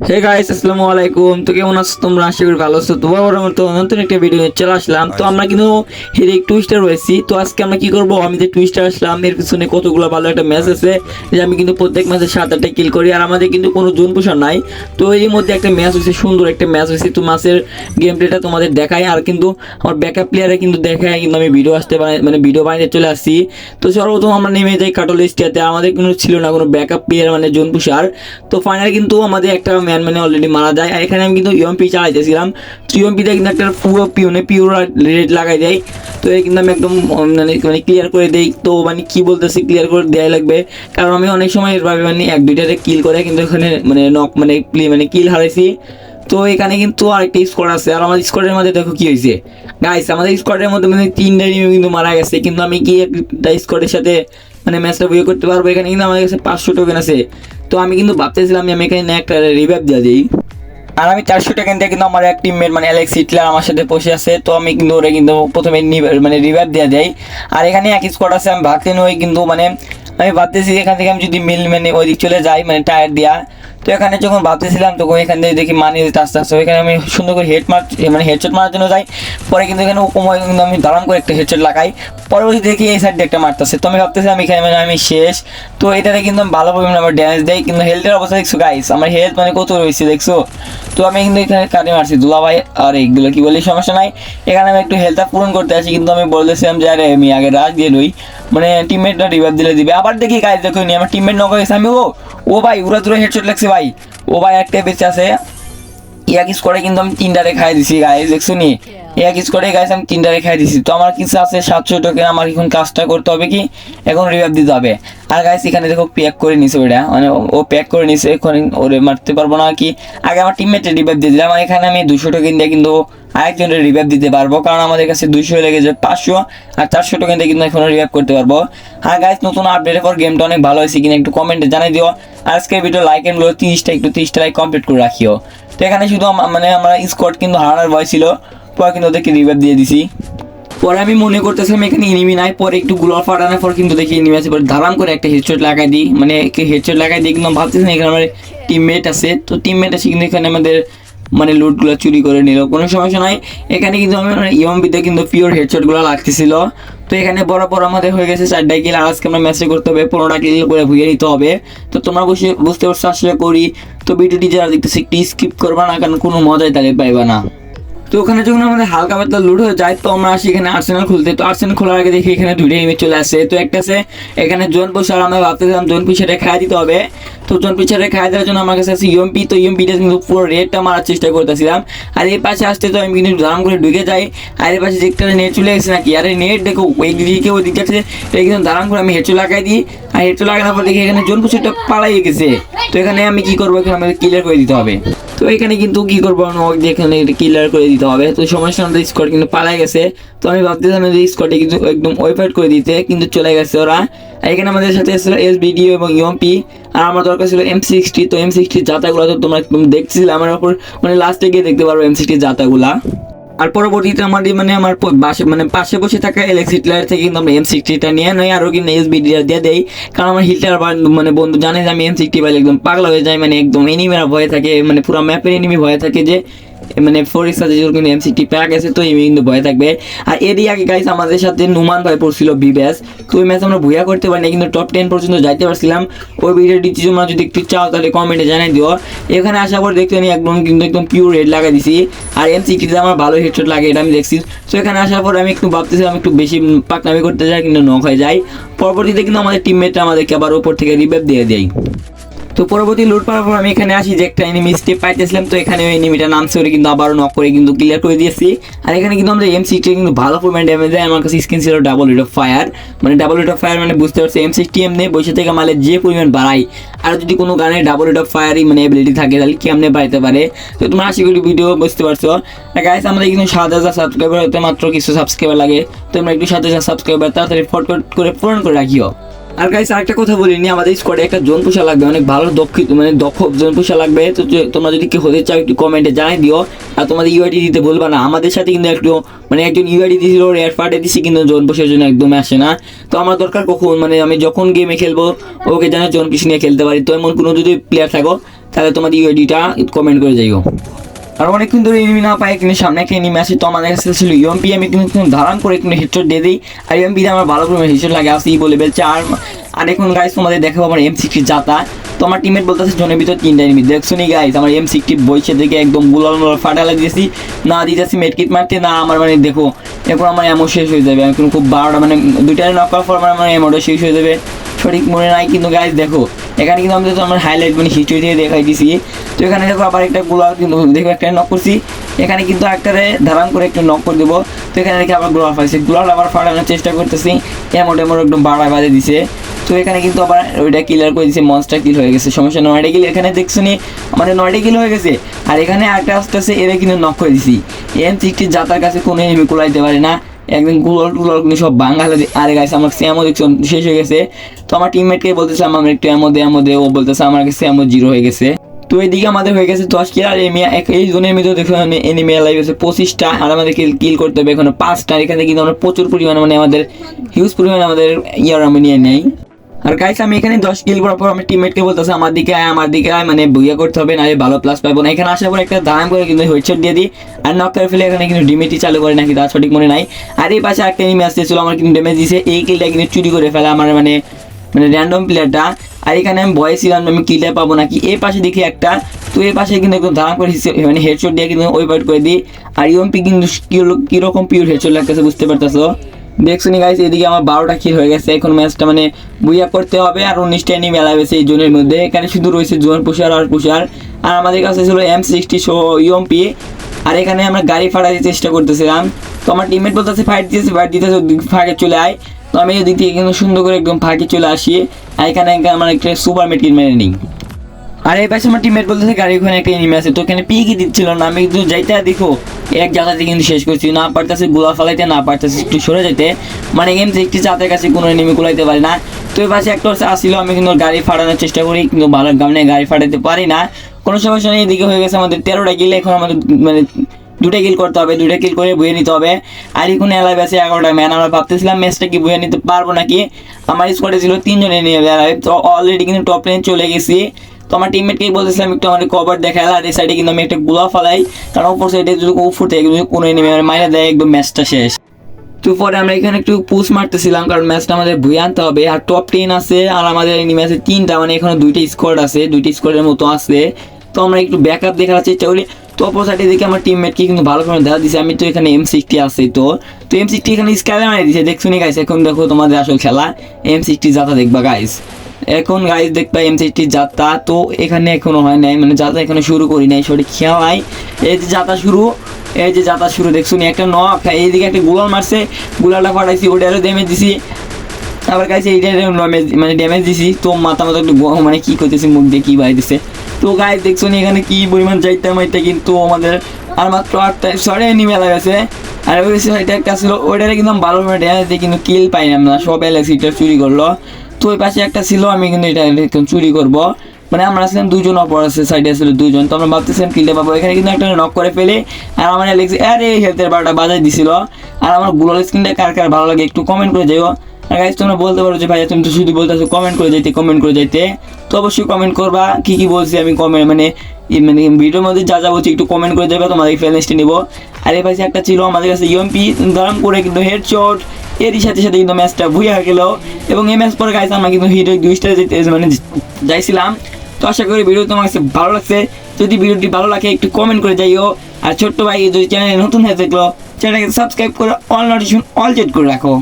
Hey guys আসসালামু আলাইকুম। তো কেমন আছো তোমরা? আশা করি ভালো আছো। তোমার বড় মতো নতুন একটা ভিডিও নিয়ে চলে আসলাম। তো আমরা কিন্তু হিরিক টুইস্টার রয়েছি। তো আজকে আমরা কি করব? আমি যে টুইস্টার আসলাম এর পিছনে কতগুলো ভালো একটা ম্যাচ আছে যে আমি কিন্তু প্রত্যেক ম্যাচে সাত আটটা কিল করি। আর আমাদের কিন্তু কোনো জোন পোষণ নাই। তো এর মধ্যে একটা ম্যাচ হয়েছে সুন্দর একটা ম্যাচ হয়েছে। তো ম্যাচের গেম প্লেটা তোমাদের দেখাই। আর কিন্তু আমার ব্যাকআপ প্লেয়ারে কিন্তু দেখায়। কিন্তু আমি ভিডিও আসতে বানাই- মানে ভিডিও বানিয়ে চলে আসছি। তো সর্বপ্রথম আমরা নেমে যাই কাটল স্টিয়াতে আমাদের কোনো ছিল না কোনো ব্যাকআপ প্লেয়ার মানে জোন পুষার। তো ফাইনাল কিন্তু আমাদের একটা ম্যান মানে অলরেডি মারা যায়। আর এখানে আমি কিন্তু ইউএমপি চালাইতেছিলাম। তো ইউএমপিতে কিন্তু একটা পুরো পিওনে পিওর রেড লাগাই দেয়। তো এই কিন্তু আমি একদম মানে মানে ক্লিয়ার করে দেই। তো মানে কি বলতেছি ক্লিয়ার করে দেওয়াই লাগবে। কারণ আমি অনেক সময় এভাবে মানে এক দুইটাতে কিল করে। কিন্তু এখানে মানে নক মানে মানে কিল হারাইছি। তো এখানে কিন্তু আরেকটা স্কোয়াড আছে। আর আমার স্কোয়াডের মধ্যে দেখো কি হয়েছে গাইস আমাদের স্কোয়াডের মধ্যে মানে তিনটা টিম কিন্তু মারা গেছে। কিন্তু আমি কি একটা স্কোয়াডের সাথে মানে ম্যাচটা বিয়ে করতে পারব? এখানে কিন্তু আমাদের কাছে পাঁচশো টোকেন আছে। তো আমি কিন্তু ভাবতেছিলাম আমি এখানে একটা রিভাইভ দিয়ে দিই। আর আমি চারশো টাকা দিয়ে কিন্তু আমার এক টিমমেট মানে অ্যালেক্স হিটলার আমার সাথে বসে আছে, তো আমি কিন্তু ওরা কিন্তু প্রথমে মানে রিভাইভ দেওয়া যাই আর এখানে এক স্কোয়াড আছে, আমি ভাবতে নই কিন্তু মানে আমি ভাবতেছি এখান থেকে আমি যদি মিল মানে ওই দিক চলে যাই মানে টায়ার দিয়া তো এখানে যখন ভাবতেছিলাম তখন এখান থেকে দেখি মানি দিতে আস্তে আস্তে। এখানে আমি সুন্দর করে হেড মার মানে হেডশট মারার জন্য যাই। পরে কিন্তু এখানে সময় কিন্তু আমি দাঁড়ান করে একটা হেডশট লাগাই। পরবর্তী দেখি এই সাইড একটা মারতেছে। তো আমি ভাবতেছিলাম, এখানে মানে আমি শেষ। তো এটাতে কিন্তু আমি ভালো পরিমাণে আমার ড্যামেজ দেয় কিন্তু হেলথের অবস্থা দেখছ গাইস আমার হেলথ মানে কত রয়েছে, দেখছ? তো আমি কিন্তু এখানে কাটে মারছি দুলা ভাই আর এইগুলো কি বলি, সমস্যা নাই। এখানে আমি একটু হেলথটা পূরণ করতে আসি। কিন্তু আমি বলতেছিলাম যে, আরে, আমি আগে রাজ দিয়ে রই মানে টিমমেটটা রিভাইভ দিলে দিবে। আবার দেখি গাইস দেখো নি, আমার টিমমেট নক হয়েছে আমি, ও ও ভাই উড়া দূরে হেডশট লাগছে, ভাই। ও ভাই একটা বেঁচে আছে। ইয়াকিস করে কিন্তু আমি তিনটারে খাই দিছি গাইজ দেখছ নি? ইয়াক স্কোরে গাইস আমি তিনটারে খাই দিছি। তো আমার কিছু আছে, সাতশো টোকেন আমার এখন কাজটা করতে হবে কি? এখন রিভাইভ দিতে হবে। আর গাইস এখানে দেখো প্যাক করে নিছে ওটা মানে ও- প্যাক করে নিছে, এখন ওরে মারতে পারব না কি? আগে আমার টিমমেটে রিভাইভ দিয়ে দিলাম এখানে আমি দুশো টোকেন দিয়ে কিন্তু আরেকজনের রিভাইভ দিতে পারব, কারণ আমাদের কাছে দুশো লেগেছে পাঁচশো, আর চারশো টোকেন দিয়ে কিন্তু এখন রিভাইভ করতে পারব। আর গাইস নতুন আপডেটের পর গেমটা অনেক ভালো হয়েছে কিনা একটু কমেন্টে জানাই দিও। আজকের ভিডিও লাইক এন্ড তিরিশটা, একটু তিরিশটা লাইক কমপ্লিট করে রাখিও। তো এখানে শুধু মানে আমরা স্কোয়াড কিন্তু হারানোর ভয় ছিল। পরে কিন্তু ওদেরকে রিভাইভ দিয়ে দিছি। পরে আমি মনে করতেছিলাম এখানে এনিমি নাই, পরে একটু গুলার ফাটানোর পর কিন্তু দেখি এনিমি আছে। পরে ধারাম করে একটা হেডশট লাগাই দিই। মানে হেডশট লাগাই দিই কিন্তু ভাবতেছিলাম এখানে আমার টিমমেট আছে। তো টিমমেট আছে কিন্তু এখানে আমাদের মানে লুটগুলো চুরি করে নিল। কোনো সমস্যা নাই। এখানে কিন্তু আমি মানে ইয়মবিতে কিন্তু পিওর হেডশটগুলো লাগতেছিল। তো এখানে বরাবর আমাদের হয়ে গেছে চারটা কিল আজকে আমরা ম্যাচে করতে হবে, পনেরোটা কিল করে ভুয়ে নিতে হবে। তো তোমরা বসে বুঝতে পারছ, আশা করি। তো ভিডিওটি যারা দেখতেছে, একটু স্কিপ করবা না, কারণ কোনো মজাই তাহলে পাইবা না। তো ওখানে যখন আমাদের হালকা পাতলা লুট হয়ে যায়, তো আমরা আসি এখানে আর্সেনাল খুলতে। তো আর্সেনাল খোলার আগে দেখি এখানে দুইটা ইমেজ চলে আসে। তো একটা আছে, এখানে জোন পোষার আমরা ভাবতেছিলাম জোন পিছাটা খাই দিতে হবে। তো জোন পিছাটা খাই দেওয়ার জন্য আমার কাছে আছে ইউএমপি তো ইউএমপিটা কিন্তু পুরো রেডটা মারার চেষ্টা করতেছিলাম। আর এই পাশে আসতে তো আমি কিন্তু ধারাম করে ঢুকে যাই। আর এই পাশে দেখতে নেট চলে গেছে নাকি? আরে নেট দেখো ওই দিকে ওই দিকে আছে, এটা কিন্তু ধারাম করে আমি হেডচো লাগাই দিই। আর হেডচো লাগানোর পর দেখি এখানে জোন পুষারটা পালাই গেছে। তো এখানে আমি কি করব? এখানে আমাকে ক্লিয়ার করে দিতে হবে। তো এখানে কিন্তু কি করব? নক এখানে ক্লিয়ার করে দিতে হবে। তো সময় আমাদের স্কোয়াড কিন্তু পালাই গেছে। তো আমি ভাবতেছিলাম যে স্কোয়াডে কিন্তু একদম ওয়েফাইট করে দিতে, কিন্তু চলে গেছে ওরা। এখানে আমাদের সাথে ছিল এস বিডিও এবং ইউএমপি আর আমার দরকার ছিল এম সিক্সটি তো এম সিক্সটির জাতাগুলো তো তোমরা একদম দেখছিলে আমার ওপর মানে লাস্টে গিয়ে দেখতে পারব এম সিক্সটির জাতাগুলা। আর পরবর্তীতে আমার মানে আমার পাশে মানে পাশে বসে থাকা এলেক্স হিটলার থেকে কিন্তু আমরা এম সিক্সটিটা নিয়ে নয় আরও কিন্তু এস বিডিটা দিয়ে দেয় কারণ আমার হিটলার মানে বন্ধু জানে যে আমি এম সিক্সটি পাইলে একদম পাগলা হয়ে যায় মানে একদম এনিমিরা ভয়ে থাকে মানে পুরো ম্যাপের এনিমি ভয়ে থাকে যে মানে ফোরের সাথে যখন কিন্তু এম সিক্সটি প্যাক আছে, তো এমনি কিন্তু ভয় থাকবে। আর এরই আগে গাইস আমাদের সাথে নুমান ভাই পড়ছিল বিবেস। তো ওই ম্যাচ আমরা ভুয়া করতে পারিনি, কিন্তু টপ টেন পর্যন্ত যাইতে পারছিলাম। ওই ভিডিওটি তোমরা যদি একটু চাও, তাহলে কমেন্টে জানাই দিও। এখানে আসার পর দেখতে নি একদম কিন্তু একদম পিওর হেড লাগাই দিছি। আর এম সিক্সটিতে আমার ভালো হেডশট লাগে, এটা আমি দেখছি। তো এখানে আসার পর আমি একটু ভাবতেছিলাম, একটু বেশি পাকনামি করতে যাই, কিন্তু নক হয়ে যায়। পরবর্তীতে কিন্তু আমাদের টিমমেটরা আমাদেরকে আবার উপর থেকে রিভাইভ দিয়ে দেয়। তো পরবর্তী লুট পাওয়ার পর আমি এখানে আসি যে একটা এনিমি স্টেপ পাইতেছিলাম, তো এখানে ওই এনিমিটা নামছে ওরে কিন্তু আবারও নক করে কিন্তু ক্লিয়ার করে দিয়েছি। আর এখানে কিন্তু আমরা এম সিক্সটি কিন্তু ভালো পরিমাণ ড্যামেজ দেয়, আমার কাছে স্কিন ছিল ডাবল রেট অফ ফায়ার মানে ডাবল রেট অফ ফায়ার মানে বুঝতে পারছি এম সিক্সটি এমনি বসে থেকে মালে যে পরিমাণ বাড়াই আর যদি কোনো গানে ডাবল রেট অফ ফায়ারই মানে এবিলিটি থাকে, তাহলে কেমনে বাড়াতে পারে? তো তোমরা আশা করি ভিডিও বুঝতে পারছ। গাইস আমাদের কিন্তু সাত হাজার সাবস্ক্রাইবার হতে মাত্র কিছু সাবস্ক্রাইবার লাগে। তোমরা একটু সাত হাজার সাবস্ক্রাইবার তাড়াতাড়ি ফটফট করে পূরণ করে রাখিও। আর গাইস আরেকটা কথা বলিনি আমাদের স্কোয়াডে একটা জোন পোষা লাগবে, অনেক ভালো দক্ষ মানে দক্ষ জোন পোষা লাগবে। তো তোমরা যদি কেউ হতে চাও, একটু কমেন্টে জানাই দিও। আর তোমাদের ইউআইডি দিতে বলবা না, আমাদের সাথে কিন্তু একটু মানে একজন ইউআইডি দিয়েছিল রেড পার্টে দিছি, কিন্তু জোন পোষার জন্য একদম আসে না। তো আমার দরকার কখন মানে আমি যখন গেমে খেলব, ওকে জানা জোন পিস নিয়ে খেলতে পারি। তো এমন কোনো যদি প্লেয়ার থাকো, তাহলে তোমাদের ইউআইডিটা কমেন্ট করে যাইও। আর অনেকক্ষণ ধরে এনিমি না পাই কিন্তু সামনে একটা এনিমি আছে, তো আমাদের কাছে ছিল ইউএমপি আমি কিন্তু ধারণ করে কিন্তু হেডশট দিয়ে দিই। আর ইউএমপি আমার ভালো করে হেডশট লাগে আসি বলে বলছে, আর আর এখন গাইস তোমাদের দেখাবো আমার এম সিক্সটি জাতা তো আমার টিমের বলতেছে, জনের ভিতর তিনটা এনিমি দেখছ নি গাইস আমার এম সিক্সটি বইছে দেখে একদম গুলাল মুলাল ফাটা লাগিয়েছি না দিতেছি মেডকিট মারতে, না আমার মানে দেখো এরপর আমার এমন শেষ হয়ে যাবে। কিন্তু খুব বারোটা মানে দুইটা নক করার পর আমার এমনটা শেষ হয়ে যাবে। সঠিক মনে নাই, কিন্তু গাইস দেখো এখানে কিন্তু আমাদের তো আমার হাইলাইট মানে হিস্ট্রি দিয়ে দেখাই দিছি। তো এখানে দেখো আবার একটা গোলাল কিন্তু দেখো একটা নক করছি। এখানে কিন্তু একটারে ধারণ করে একটু নক করে দেবো। তো এখানে দেখে আবার গোলাল পাইছি। গোলাল আবার ফাটানোর চেষ্টা করতেছি। এমন এমন একদম বাড়া বাজে দিছে। তো এখানে কিন্তু আবার ওইটা ক্লিয়ার করে দিছে মনস্টার কিল হয়ে গেছে। সমস্যা নয়টা কিল এখানে দেখছ নি? আমাদের নয়টা কিল হয়ে গেছে। আর এখানে একটা আস্তে আস্তে এরা কিন্তু নক করে দিছি। এম সিক্সটি যাতার কাছে কোনো এনিমি কুলাইতে পারে না। একদম গুলর টুলর সব বাঙালি আরে গাইছে আমার স্যামও দেখছ শেষ হয়ে গেছে। তো আমার টিমমেটকে বলতেছিলাম আমার একটু এমো দে এমো দে। ও বলতেছে, আমার কাছে এমো জিরো হয়ে গেছে। তো এইদিকে আমাদের হয়ে গেছে দশ কিল আর এমিয়া এক এই জোনের মধ্যে দেখো এনিমিয়া লাইভ আছে, পঁচিশটা, আর আমাদের কিল কিল করতে হবে এখন পাঁচটা। এখানে কিন্তু আমরা প্রচুর পরিমাণে মানে আমাদের হিউজ পরিমাণে আমাদের ইয়ার আমি নিয়ে নেই। আর গাইস আমি এখানে দশ কিল করার পর আমার টিমমেটকে বলতেছে, আমার দিকে আয়, আমার দিকে আয় মানে বুইয়া করতে হবে না ভালো প্লাস পাবো না। এখানে আসার পর একটা দাম করে কিন্তু হেডশট দিয়ে দিই, আর নক করে ফেলে এখানে কিন্তু ডিমিটি চালু করে নাকি, তার সঠিক মনে নাই। আর এই পাশে একটা এনিমি আসতেছিল, আমার কিন্তু ড্যামেজ দিছে, এই কিলটা কিন্তু চুরি করে ফেলে আমার মানে মানে র্যান্ডম প্লেয়ারটা আর এখানে আমি ভয় ছিলাম, আমি কিলটা পাবো নাকি? এই পাশে দেখি একটা, তো এই পাশে কিন্তু একদম ধারণ করে মানে হেডশট দিয়ে কিন্তু ওই পাইট করে দিই। আর ইউএমপি কিন্তু কিরো- কীরকম পিওর হেডশট লাগতেছে বুঝতে পারতেছো? দেখছ গাইস এদিকে আমার বারোটা কিল হয়ে গেছে। এখন ম্যাচটা মানে বুইয়া করতে হবে আর উনিশটা এনি মেলা হয়েছে এই জোনের মধ্যে। এখানে শুধু রয়েছে জোন পুষার আর পুষার। আর আমাদের কাছে ছিল এম সিক্সটি শো ইউএমপি আর এখানে আমরা গাড়ি ফাটাতে চেষ্টা করতেছিলাম। তো আমার টিমমেট বলতেছে ফাইট দিতেছে ফাইট দিতেছে ফাঁকে চলে আয়। তো আমি ওদিক থেকে কিন্তু সুন্দর করে একদম ফাঁকে চলে আসি। আর এখানে আমার একটা সুপার মেটকিট মেরে নিই। আর এই পাশে আমার টিমমেট বলতেছে গাড়ি ওখানে একটা এনিমি আছে তো ওখানে পিকি দিচ্ছিল না, আমি কিন্তু যাইতে দেখো, এক জায়গাতে কিন্তু শেষ করছি, না পারতেছে গোলা ফালাইতে, না পারতেছে একটু সরে যেতে মানে গেম একটি চাতের কাছে কোনো এনিমি কুলাইতে পারি না। তো এই পাশে একটা আসছিল আমি কিন্তু গাড়ি ফাটানোর চেষ্টা করি, কিন্তু ভালো গামনে গাড়ি ফাটাতে পারি না। কোনো সমস্যা নেই, এদিকে হয়ে গেছে আমাদের তেরোটা গিলে এখন আমাদের মানে দুটা কিল করতে হবে, দুটা কিল করে বইয়ে নিতে হবে। আর এখন এলাই আছে এগারোটা ম্যান আমরা ভাবতেছিলাম ম্যাচটা কি বইয়ে নিতে পারব নাকি? আমার স্কোয়াডে ছিল তিনজনে নিয়ে অলরেডি কিন্তু টপ টেন চলে গেছি। তো আমার টিমমেটকে বলতেছিলাম একটু আমার কভার দেখাল আর এই সাইডে কিন্তু আমি একটা গোলা ফালাই। কারণ উপর সাইডে যদি উপর থেকে কোনো এনিমি মাইনে দেয়, একদম ম্যাচটা শেষ। তো পরে আমরা এখানে একটু পুশ মারতেছিলাম, কারণ ম্যাচটা আমাদের ভুয়ে আনতে হবে। আর টপ টেন আছে, আর আমাদের এনিমি আছে তিনটা মানে এখানে দুইটা স্কোয়াড আছে, দুইটা স্কোয়াডের মতো আছে। তো আমরা একটু ব্যাকআপ দেখার চেষ্টা করি। তো অপর সাইডে দেখে আমার টিমমেটকে কিন্তু ভালো করে দেখা দিছে। আমি তো এখানে এম সিক্সটি আছে তো। তো এম সিক্সটি এখানে স্কাইলে মারি দিছে। দেখছ নি গাইস এখন দেখো তোমাদের আসল খেলা। এম সিক্সটি যাতা দেখবা গাইস এখন গাইস দেখবা এম সিক্সটি যাত্রা। তো এখানে এখনও হয় নাই মানে যাত্রা এখনও শুরু করি নাই, সঠিক খেয়াল নাই। এই যে যাত্রা শুরু, এই যে যাত্রা শুরু দেখছ একটা নক এইদিকে একটা গুলাল মারছে। গুলালটা ফাটাইছি ওটারও ড্যামেজ দিছি। আবার গাইছে এইটা ড্যামেজ মানে ড্যামেজ দিছি, তো মাথা মাথা একটু মানে কি করতেছি, মুখ দিয়ে কি দিছে তো গাইস দেখছ এখানে কি পরিমাণ চাইতাম এটা কিন্তু আমাদের আর মাত্র আটটা সরে এনিমে গেছে। আর ওই সাইডে একটা ছিল, ওইটারে কিন্তু ভালো ড্যামেজ দিয়ে কিন্তু কিল পাইলাম না সব এলএসিটা চুরি করল। তো ওই পাশে একটা ছিল, আমি কিন্তু এটা চুরি করব। মানে আমরা ছিলাম দুজন, অপর আছে সাইডে ছিল দুজন। তো আমরা ভাবতেছিলাম কিলটা পাবো। এখানে কিন্তু একটা নক করে ফেলে, আর আমার অ্যালেক্স আরে হেলথের বারোটা বাজাই দিছিল। আর আমারগুলোর স্ক্রিনটা কার কার ভালো লাগে একটু কমেন্ট করে যাইও। আর গাইজ তোমরা বলতে পারো যে ভাইয়া, তুমি তো শুধু বলতেছো কমেন্ট করে যাইতে কমেন্ট করে যাইতে। তো অবশ্যই কমেন্ট করবা, কি কি বলছি আমি কমেন্ট মানে মানে ভিডিওর মধ্যে যা যা বলছি একটু কমেন্ট করে দেবে তোমাদের ফ্যালেন্সটি নেব। আর এই পাশে একটা ছিল আমাদের কাছে ইএমপি দাম করে কিন্তু হেডশট এরই সাথে সাথে কিন্তু ম্যাচটা ভুইয়া গেল। এবং এই ম্যাচ পরে গাইছে আমরা কিন্তু হিরো দুই স্টার যেতে মানে যাইছিলাম। তো আশা করি ভিডিও তোমার কাছে ভালো লাগছে। যদি ভিডিওটি ভালো লাগে, একটু কমেন্ট করে যাইও। আর ছোট্ট ভাই যদি চ্যানেলে নতুন হয়ে থাকল চ্যানেলকে সাবস্ক্রাইব করে অল নোটিফিকেশন অল চেক করে রাখো।